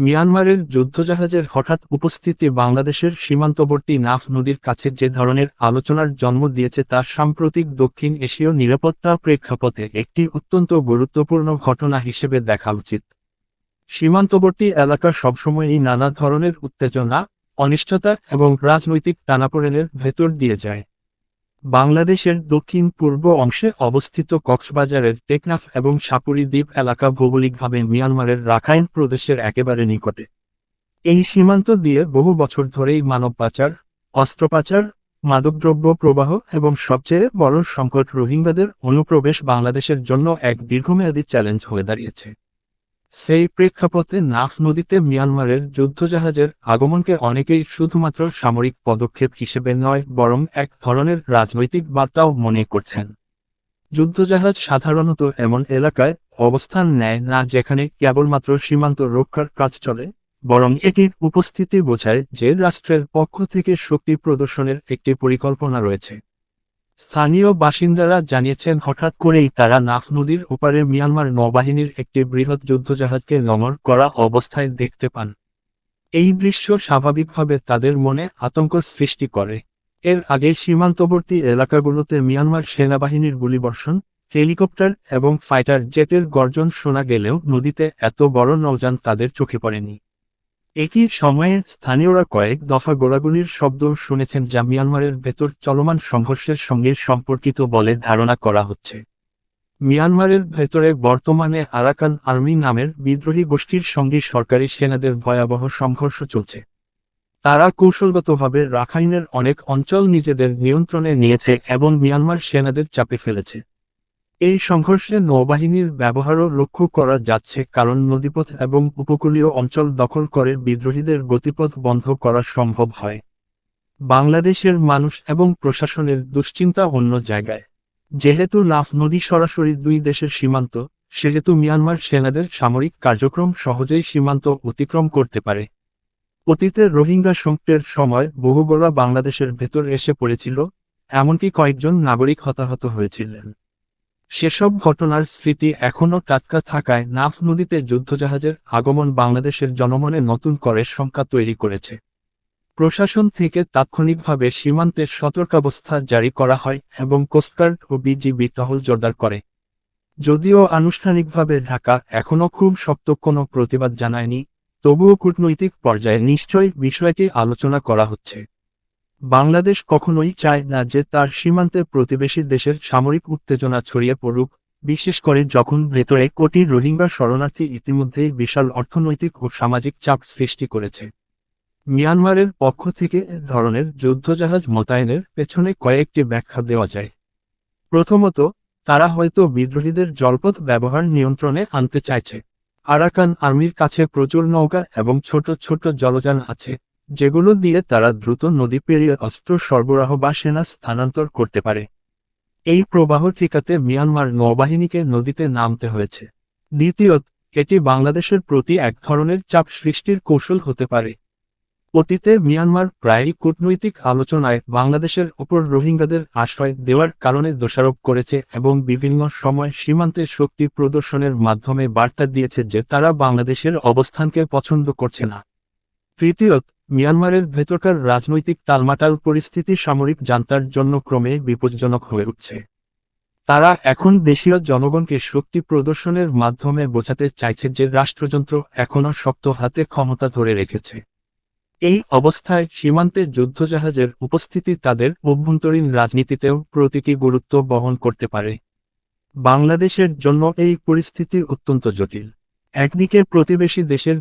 মিয়ানমারের যুদ্ধজাহাজের হঠাৎ উপস্থিতি বাংলাদেশের সীমান্তবর্তী নাফ নদীর কাছে যে ধরনের আলোচনার জন্ম দিয়েছে তা সাম্প্রতিক দক্ষিণ এশীয় নিরাপত্তা প্রেক্ষাপটে একটি অত্যন্ত গুরুত্বপূর্ণ ঘটনা হিসেবে দেখা উচিত। সীমান্তবর্তী এলাকা সবসময়ই নানা ধরনের উত্তেজনা অনিষ্টতা এবং রাজনৈতিক টানাপোড়েনের ভেতর দিয়ে যায়। বাংলাদেশের দক্ষিণ পূর্ব অংশে অবস্থিত কক্সবাজারের টেকনাফ এবং সাপুরি দ্বীপ এলাকা ভৌগোলিকভাবে মিয়ানমারের রাখাইন প্রদেশের একেবারে নিকটে। এই সীমান্ত দিয়ে বহু বছর ধরেই মানব পাচার অস্ত্র পাচার মাদকদ্রব্য প্রবাহ এবং সবচেয়ে বড় সংকট রোহিঙ্গাদের অনুপ্রবেশ বাংলাদেশের জন্য এক দীর্ঘমেয়াদী চ্যালেঞ্জ হয়ে দাঁড়িয়েছে। সেই প্রেক্ষাপটে নাফ নদীতে মিয়ানমারের যুদ্ধজাহাজের আগমনকে অনেকেই শুধুমাত্র সামরিক পদক্ষেপ হিসেবে নয়, বরং এক ধরনের রাজনৈতিক বার্তাও মনে করছেন। যুদ্ধজাহাজ সাধারণত এমন এলাকায় অবস্থান নেয় না যেখানে কেবলমাত্র সীমান্ত রক্ষার কাজ চলে, বরং এটির উপস্থিতি বোঝায় যে রাষ্ট্রের পক্ষ থেকে শক্তি প্রদর্শনের একটি পরিকল্পনা রয়েছে। স্থানীয় বাসিন্দারা জানিয়েছেন, হঠাৎ করেই তারা নাফ নদীর ওপারে মিয়ানমার নৌবাহিনীর একটি বৃহৎ যুদ্ধজাহাজকে নমর করা অবস্থায় দেখতে পান। এই দৃশ্য স্বাভাবিকভাবে তাদের মনে আতঙ্ক সৃষ্টি করে। এর আগে সীমান্তবর্তী এলাকাগুলোতে মিয়ানমার সেনাবাহিনীর গুলিবর্ষণ, হেলিকপ্টার এবং ফাইটার জেটের গর্জন শোনা গেলেও নদীতে এত বড় নৌযান তাদের চোখে পড়েনি। একই সময়ে স্থানীয়রা কয়েক দফা গোলাগুলির শব্দ শুনেছেন যা মিয়ানমারের ভেতর চলমান সংঘর্ষের সঙ্গে সম্পর্কিত বলে ধারণা করা হচ্ছে। মিয়ানমারের ভেতরে বর্তমানে আরাকান আর্মি নামের বিদ্রোহী গোষ্ঠীর সঙ্গে সরকারি সেনাদের ভয়াবহ সংঘর্ষ চলছে। তারা কৌশলগতভাবে রাখাইনের অনেক অঞ্চল নিজেদের নিয়ন্ত্রণে নিয়েছে এবং মিয়ানমার সেনাদের চাপে ফেলেছে। এই সংঘর্ষে নৌবাহিনীর ব্যবহারও লক্ষ্য করা যাচ্ছে, কারণ নদীপথ এবং উপকূলীয় অঞ্চল দখল করে বিদ্রোহীদের গতিপথ বন্ধ করা সম্ভব হয়। বাংলাদেশের মানুষ এবং প্রশাসনের দুশ্চিন্তা অন্য জায়গায়। যেহেতু নাফ নদী সরাসরি দুই দেশের সীমান্ত, সেহেতু মিয়ানমার সেনাদের সামরিক কার্যক্রম সহজেই সীমান্ত অতিক্রম করতে পারে। অতীতে রোহিঙ্গা সংকটের সময় বহুগোলা বাংলাদেশের ভেতর এসে পড়েছিল, এমনকি কয়েকজন নাগরিক হতাহত হয়েছিলেন। সেসব ঘটনার স্মৃতি এখনও টাটকা থাকায় নাফ নদীতে যুদ্ধজাহাজের আগমন বাংলাদেশের জনমনে নতুন করে শঙ্কা তৈরি করেছে। প্রশাসন থেকে তাৎক্ষণিকভাবে সীমান্তে সতর্কাবস্থা জারি করা হয় এবং কোস্টগার্ড ও বিজিবি টহল জোরদার করে। যদিও আনুষ্ঠানিকভাবে ঢাকা এখনও খুব শক্ত কোনো প্রতিবাদ জানায়নি, তবুও কূটনৈতিক পর্যায়ে নিশ্চয়ই বিষয়টি আলোচনা করা হচ্ছে। বাংলাদেশ কখনোই চায় না যে তার সীমান্তে প্রতিবেশী দেশের সামরিক উত্তেজনা ছড়িয়ে পড়ুক, বিশেষ করে যখন ভেতরে কোটি রোহিঙ্গা শরণার্থী ইতিমধ্যেই বিশাল অর্থনৈতিক ও সামাজিক চাপ সৃষ্টি করেছে। মিয়ানমারের পক্ষ থেকে ধরনের যুদ্ধজাহাজ মোতায়েনের পেছনে কয়েকটি ব্যাখ্যা দেওয়া যায়। প্রথমত, তারা হয়তো বিদ্রোহীদের জলপথ ব্যবহার নিয়ন্ত্রণে আনতে চাইছে। আরাকান আর্মির কাছে প্রচুর নৌকা এবং ছোট ছোট জলযান আছে যেগুলো দিয়ে তারা দ্রুত নদী পেরিয়ে অস্ত্র সরবরাহ বা সেনা স্থানান্তর করতে পারে। এই প্রবাহ টিকাতে মিয়ানমার নৌবাহিনীকে নদীতে নামতে হয়েছে। দ্বিতীয়ত, এটি বাংলাদেশের প্রতি এক ধরনের চাপ সৃষ্টির কৌশল হতে পারে। অতীতে মিয়ানমার প্রায়ই কূটনৈতিক আলোচনায় বাংলাদেশের ওপর রোহিঙ্গাদের আশ্রয় দেওয়ার কারণে দোষারোপ করেছে এবং বিভিন্ন সময় সীমান্তে শক্তি প্রদর্শনের মাধ্যমে বার্তা দিয়েছে যে তারা বাংলাদেশের অবস্থানকে পছন্দ করছে না। তৃতীয়ত মিয়ানমারের ভেতরকার রাজনৈতিক টালমাটাল পরিস্থিতি সামরিক জান্তার জন্য ক্রমে বিপজ্জনক হয়ে উঠছে। তারা এখন দেশীয় জনগণকে শক্তি প্রদর্শনের মাধ্যমে বোঝাতে চাইছে যে রাষ্ট্রযন্ত্র এখনও শক্ত হাতে ক্ষমতা ধরে রেখেছে। এই অবস্থায় সীমান্তে যুদ্ধজাহাজের উপস্থিতি তাদের অভ্যন্তরীণ রাজনীতিতেও প্রতীকী গুরুত্ব বহন করতে পারে। বাংলাদেশের জন্য এই পরিস্থিতি অত্যন্ত জটিল। একদিকে প্রতিবেশী দেশের